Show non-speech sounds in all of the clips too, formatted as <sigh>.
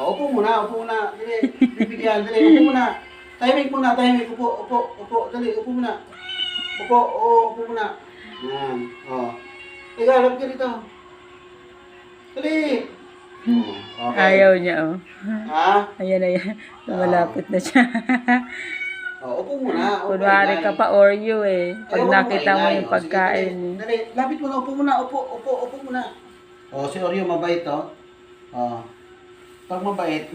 O, upo muna, upo muna. Dali, bibigyan, dali, upo muna. Tahimik muna, tahimik. Upo, upo, upo. Dali, upo muna. Upo, oo, upo muna. Yan, o. Ikaw, lap ka dito. Dali. O, Okay. Ayaw niya, oh. Ha? Ayan, ayan. Lumalapit na siya. <laughs> O, upo muna. upo, Kunwari ka pa Oreo eh. Pag nakita mo yung O, sige, pagkain eh. Dali, lapit mo na, upo muna, upo, upo, upo muna. O, si Oreo mabait to. O, pag mabait,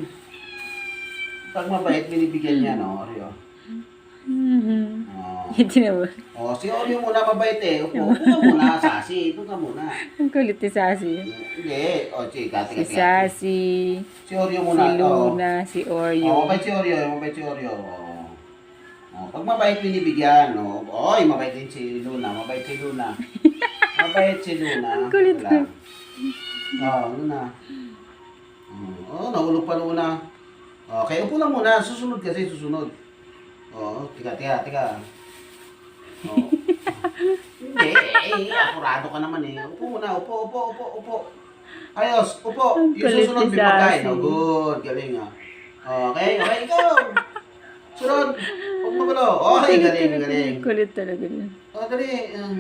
pag mabait, binibigyan niya, no, Oreo. Mhm. O, Hindi naman. o, si Oreo muna mabait eh. Upo, upo ka muna, Sasi. Ito ka muna. Ang kulit ni Sassy. Hindi. O, chika, Si tika. Sassy, Si Oreo si muna. o. Luna, si O, Oreo. mabait si Oreo, mabait si Oreo. O. O, pag mabait binibigyan, no. Oy, mabait din si Luna, mabait si Luna. <laughs> mabait si Luna. Ang kulit Wala. Oo, Luna. Oo, oh, nahulog pa Luna. Okay, upo lang muna. Susunod kasi, susunod. Oo, tika, tika, tika. Oo. Hindi, eh, apurado ka naman eh. Upo muna, upo, upo, upo, upo. Ayos, upo. Ang Yung kulit susunod, ni may pagkain. Oh, good, galing ah. Okay, okay, ikaw. Sunod. Huwag magulo. Okay, galing, galing. Kulit talaga niya. O, dali. ah.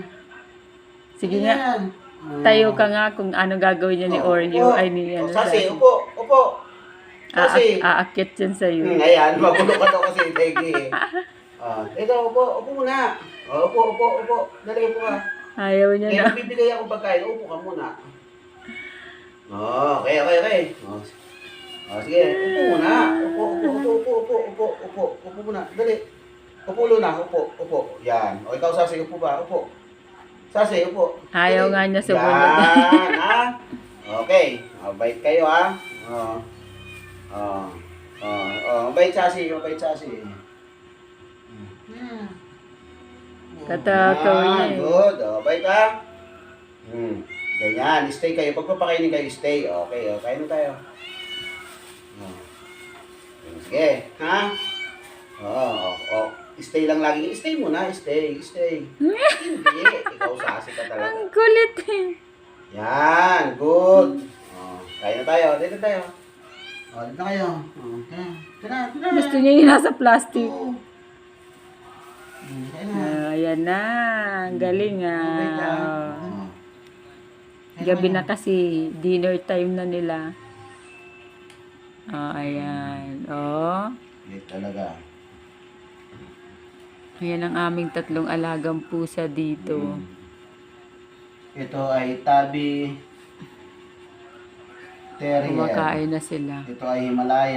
Sige nga. Tayo ka nga kung ano gagawin niya ni Oo, Oreo. upo. Ay, ni ano, O, Sasi, Sassy. upo, upo. Sasi. Aakyat yan sa'yo. Hmm, ayan, magulo ka daw kasi, Tegi. Ah, ikaw, upo, upo muna. O, upo, upo, upo. Dali, upo ka. Ayaw niya Eh, na. bibigay ako pagkain, upo ka muna. Oh, okay, okay, okay. Oh, oh, sige, upo muna. Upo, upo, upo, upo, upo, upo, upo, upo muna. Dali. Upo muna, upo, upo. Yan. O, ikaw, Sasi, upo ba? Upo. Sasi, upo. Ayaw Dali. nga niya sa Yan, bunod. ha? <laughs> Okay. O, bait kayo, ha? Oh. Oh. Oh, oh, mabait Sasi, mabait Sasi. Hmm. Katakaw niya Yan, eh. Good. O, bait ha? Hmm. Ganyan. Stay kayo. Pagpapakainin kayo, stay. Okay, o. Kain na tayo. O. Sige. Ha? Oo. Oh, oh. Stay lang lagi. Stay muna. Stay. Stay. Hindi. Ikaw sasi ka talaga. Ang kulit eh. Yan. Good. O. Kain na tayo. Dito tayo. O, dito kayo. O. Tara. Tara. Tara. Gusto niya yung nasa plastic. Oo. Hmm, Kain na. Ah, ayan na. Ang galing Okay ka. ah. Oo. Gabi na kasi. Dinner time na nila. Ah, ayan. Oh. Yan talaga. Ayan ang aming tatlong alagang pusa dito. Mm. Ito ay tabi terrier. Kumakain na sila. Ito ay Himalaya.